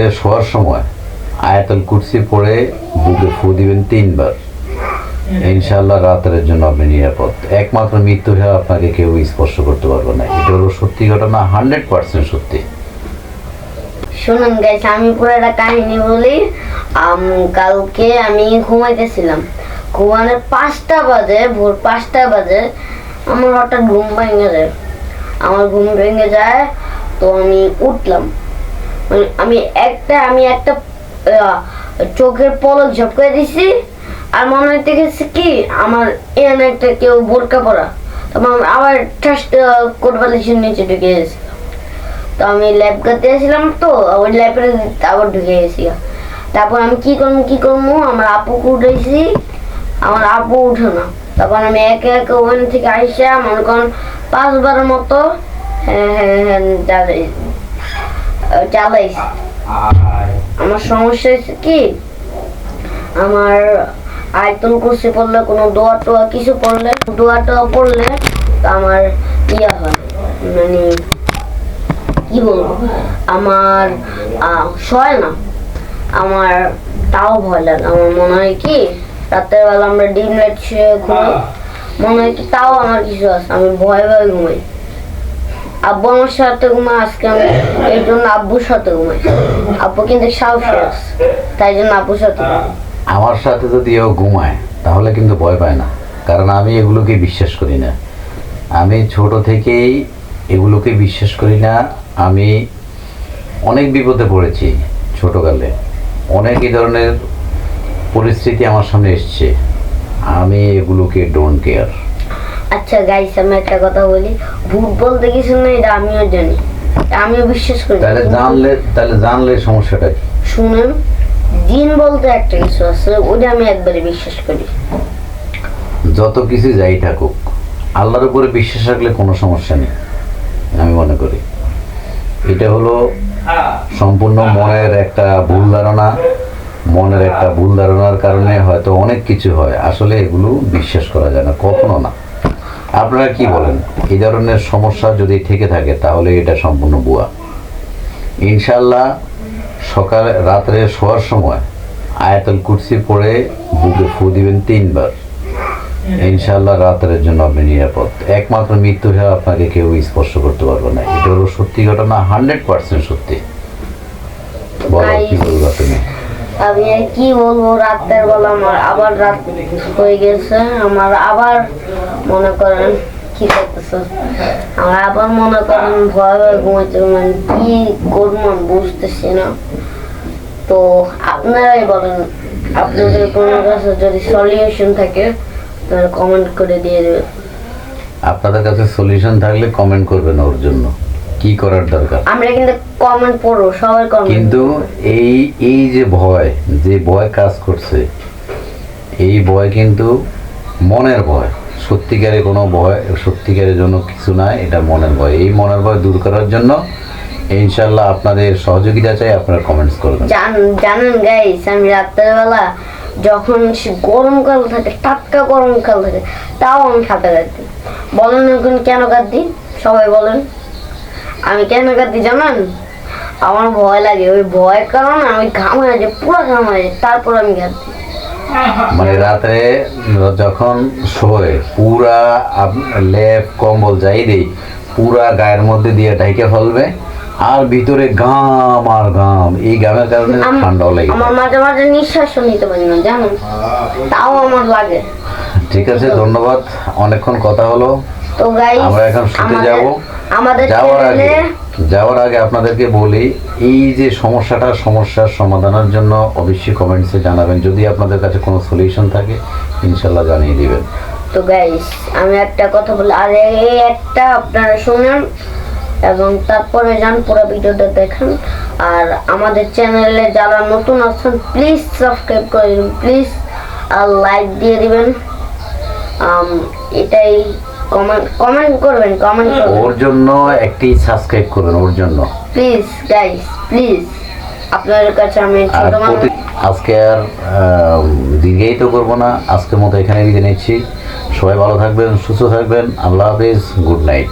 রাত্রে শোয়ার সময় আয়াতুল কুরসি পড়ে বুকে ফু দিবেন তিনবার। ইনশাআল্লাহ রাতের জন্য আপনি নিরাপদ। একমাত্র মৃত্যু হয়ে আপনাকে কেউ স্পর্শ করতে পারবে না। এটা হলো সত্যি ঘটনা, হান্ড্রেড পার্সেন্ট সত্যি। শুনুন আমি পুরো একটা কাহিনী বলি। কালকে আমি ঘুমাইতেছিলাম। ঘুমানোর পাঁচটা বাজে, ভোর পাঁচটা বাজে, আমার হঠাৎ ঘুম ভেঙে যায়। আমার ঘুম ভেঙে যায়, তো আমি উঠলাম। মানে আমি একটা আমি একটা চোখের পলক ঝপকাই দিছি, আর মনে হইতে গেছে কি, আমার এখানে একটা কেউ বোরকা পরা। তারপর আবার ঠাস কোটবালিশের নিচে ঢুকে গেছি। তো আমি ল্যাব করতে আসছিলাম তো, ওই ল্যাবের আবার ঢুকে গেছি। তারপর আমি কি করব কি করব? আমার আপুকে উঠেছি আমার আপু উঠে না। তখন আমি একে একে ওখান থেকে আইসা, মনে করেন পাঁচবারের মতো হ্যাঁ হ্যাঁ হ্যাঁ চালাইছি আমার সমস্যা হয়েছে কি? আমার আয়তন কুরসি পড়লে কোনো দোয়া টোয়া কিছু পড়লে, দোয়া টোয়া পড়লে আমার ইয়ে হয়। মানে কি বলব? আমার সয় না। আমার তাও ভয় লাগে। আমার মনে হয় কি, রাতের বেলা আমরা ডিম লাইট ঘুমাই। মনে হয় কি তাও আমার কিছু আছে। আমি ভয় ভয় ঘুমাই। আব্বু আমার সাথে আজকে আমি এই জন্য সাথে আব্বু কিন্তু সাহসী তাই জন্য আব্বুর সাথে আমার সাথে যদি ও ঘুমায়, তাহলে কিন্তু ভয় পায় না, কারণ আমি এগুলোকে বিশ্বাস করি না। আমি ছোট থেকেই এগুলোকে বিশ্বাস করি না, আমি অনেক বিপদে পড়েছি ছোটকালে। অনেক এই ধরনের পরিস্থিতি আমার সামনে এসছে। আমি এগুলোকে ডোন্ট কেয়ার আচ্ছা গাইস আমি একটা কথা বলি ভূত বলতে কিছু না এটা আমিও জানি। আমিও বিশ্বাস করি। তাহলে জানলে তাহলে জানলে সমস্যাটা কি? শুনেন দিন বলতে একটা কিছু আছে ওটা আমি একবারে বিশ্বাস করি। যত কিছু যাই থাকুক আল্লাহর উপরে বিশ্বাস রাখলে কোনো সমস্যা নেই আমি মনে করি। এটা হলো সম্পূর্ণ মনের একটা ভুল ধারণা। মনের একটা ভুল ধারণার কারণে হয়তো অনেক কিছু হয়। আসলে এগুলো বিশ্বাস করা যায় না কখনো না। আপনারা কি বলেন? এই ধরনের সমস্যা যদি থেকে থাকে, তাহলে এটা সম্পূর্ণ বুয়া ইনশাল্লাহ সকালে, রাত্রে শোয়ার সময় আয়াতুল কুরসি পড়ে বুকে ফু দিবেন তিনবার। ইনশাল্লাহ রাতের জন্য আপনি নিরাপদ। একমাত্র মৃত্যু হয়ে আপনাকে কেউ স্পর্শ করতে পারবে না। এটা হলো সত্যি ঘটনা, হান্ড্রেড পার্সেন্ট সত্যি। বলো, কি বলব তুমি? আমি কি বলব, রাতের বেলা আমার আবার রাত হয়ে গেছে। আমার আবার মনে করেন কি করতেছে? আমার আবার মনে করেন ভয় ভয় ঘুমাইতে মানে কি করব বুঝতেছি না। তো আপনারাই বলেন, আপনাদের কোনো কাছে যদি সলিউশন থাকে, তাহলে কমেন্ট করে দিয়ে দেবেন। আপনাদের কাছে সলিউশন থাকলে কমেন্ট করবেন ওর জন্য। কি করার দরকার? আমরা কিন্তু কমেন্ট পড়ব সবাই কমেন্ট কিন্তু এই এই যে ভয় যে ভয় কাজ করছে এই ভয় কিন্তু মনের ভয়। সত্যিকারে কোনো ভয় সত্যিকারের জন্য কিছু না এটা মনের ভয়। এই মনের ভয় দূর করার জন্য ইনশাল্লাহ আপনাদের সহযোগিতা চাই আপনারা কমেন্টস করবেন। জান- জানেন গাইস আমি রাত্রের বেলা যখন সে গরমকাল থাকে টাটকা গরমকাল থাকে তাও আমি সাঁতার কাটি বলেন এখন কেন কাঁদি সবাই বলেন। আমি কেন কাঁদি জানেন? আমার ভয় লাগে ওই ভয়ের কারণে আমি ঘামাই যে পুরো ঘামাই তারপর আমি কাঁদি মানে রাতে যখন শোয় পুরা লেপ কম্বল যাই দেই পুরা গায়ের মধ্যে দিয়ে ঢাইকে ফেলবে আর ভিতরে ঘাম আর ঘাম এই ঘামের কারণে ঠান্ডাও লেগে আমার মাঝে মাঝে নিঃশ্বাস নিতে পারি না জানো তাও আমার লাগে। ঠিক আছে ধন্যবাদ। অনেকক্ষণ কথা হলো। তো গাইস আমরা এখন শুতে যাব। আমাদের যাওয়ার আগে যাওয়ার আগে আপনাদেরকে বলি এই যে সমস্যাটা সমস্যার সমাধানের জন্য অবশ্যই কমেন্টসে জানাবেন। যদি আপনাদের কাছে কোনো সলিউশন থাকে ইনশাল্লাহ জানিয়ে দিবেন। তো গাইস আমি একটা কথা বলি আর এই একটা আপনারা শুনেন এবং তারপরে যান পুরো ভিডিওটা দেখেন। আর আমাদের চ্যানেলে যারা নতুন আছেন প্লিজ সাবস্ক্রাইব করে দিন প্লিজ আর লাইক দিয়ে দিবেন। এটাই কমেন্ট কমেন্ট করবেন কমেন্ট করবেন। ওর জন্য একটি সাবস্ক্রাইব করবেন ওর জন্য। প্লিজ গাইস প্লিজ আপনাদের কাছে আমি ছোট মানুষ। আজকে আর দীর্ঘায়িত করব না আজকের মতো এখানে বিদায় নিচ্ছি। সবাই ভালো থাকবেন সুস্থ থাকবেন আল্লাহ হাফিজ গুড নাইট